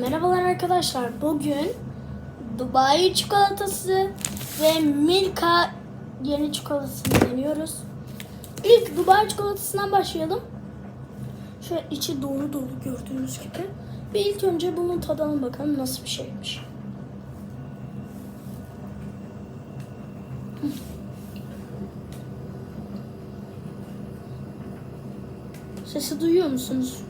Merhabalar arkadaşlar. Bugün Dubai çikolatası ve Milka yeni çikolatasını deniyoruz. İlk Dubai çikolatasından başlayalım. Şöyle içi dolu dolu gördüğünüz gibi. Ve ilk önce bunun tadına bakalım nasıl bir şeymiş. Sesi duyuyor musunuz?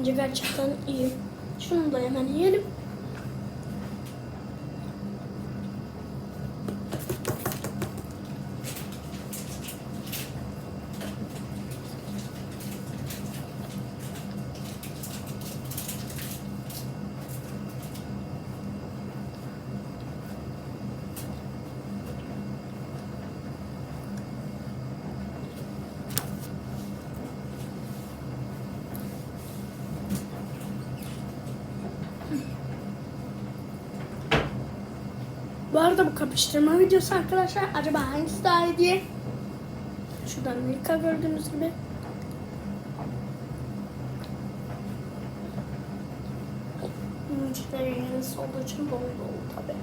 Bence gerçekten iyi. Şunu da hemen yiyelim. Bu arada bu kapıştırma videosu arkadaşlar. Acaba hangisi daha iyi diye. Şuradan Milka gördüğünüz gibi. Müşteri yenisi olduğu için dolu dolu tabi.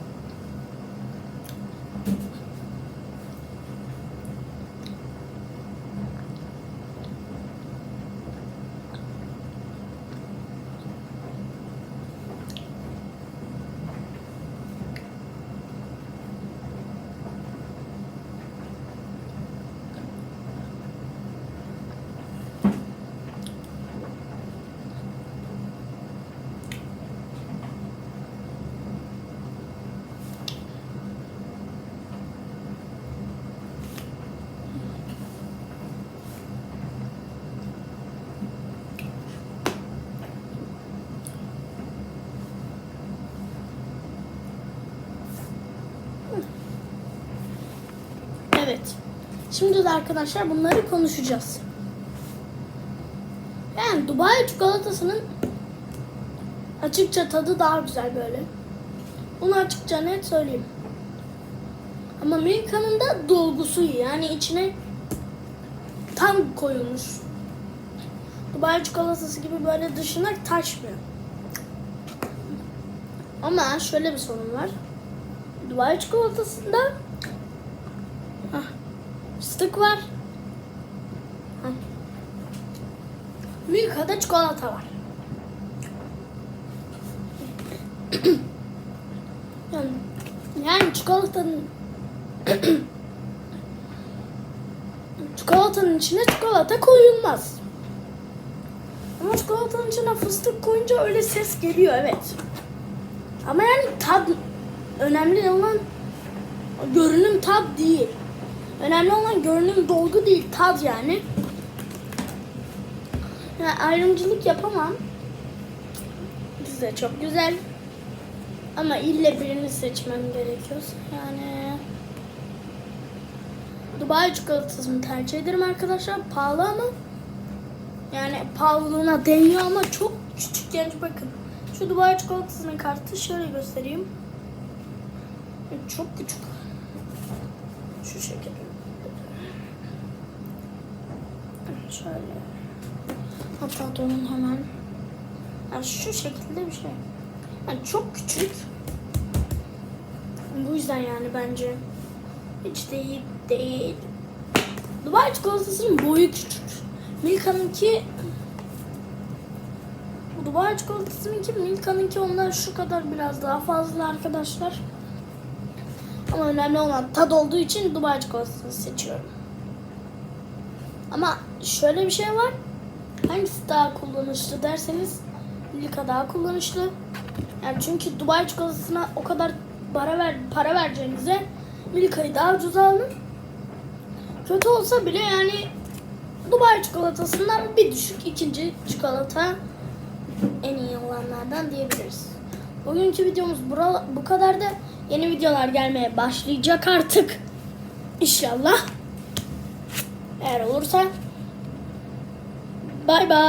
Evet. Şimdi de arkadaşlar bunları konuşacağız. Yani Dubai çikolatasının açıkça tadı daha güzel böyle. Bunu açıkça net söyleyeyim. Ama Milka'nın da dolgusu iyi. Yani içine tam koyulmuş. Dubai çikolatası gibi böyle dışına taşmıyor. Ama şöyle bir sorun var. Dubai çikolatasında fıstık var. Milka'da çikolata var. yani, yani çikolatanın çikolatanın içine çikolata koyulmaz. Ama çikolatanın içine fıstık koyunca öyle ses geliyor evet. Ama yani tad önemli olan görünüm tad değil. Önemli olan görünüm dolgu değil tad yani. Yani ayrımcılık yapamam. İkisi de çok güzel. Ama ille birini seçmem gerekiyorsa yani Dubai çikolatasını tercih ederim arkadaşlar. Pahalı ama yani pahalılığına değiyor ama çok küçük genç bakın. Şu Dubai çikolatasının kartı şöyle göstereyim. Çok küçük. Şu şekilde. Şöyle. Hatta donun hemen. Yani şu şekilde bir şey. Yani çok küçük. Bu yüzden yani bence hiç de iyi değil. Dubai çikolatasının boyu küçük. Milka'nınki Dubai çikolatasınınki Milka'nınki ondan şu kadar biraz daha fazla arkadaşlar. Ama önemli olan tad olduğu için Dubai çikolatasını seçiyorum. Ama şöyle bir şey var. Hangisi daha kullanışlı derseniz Milka daha kullanışlı. Yani çünkü Dubai çikolatasına o kadar para ver para vereceğinize Milka'yı daha ucuz alın. Kötü olsa bile yani Dubai çikolatasından bir düşük ikinci çikolata en iyi olanlardan diyebiliriz. Bugünkü videomuz bu kadardı. Yeni videolar gelmeye başlayacak artık. İnşallah. Eğer olursa Bay bay.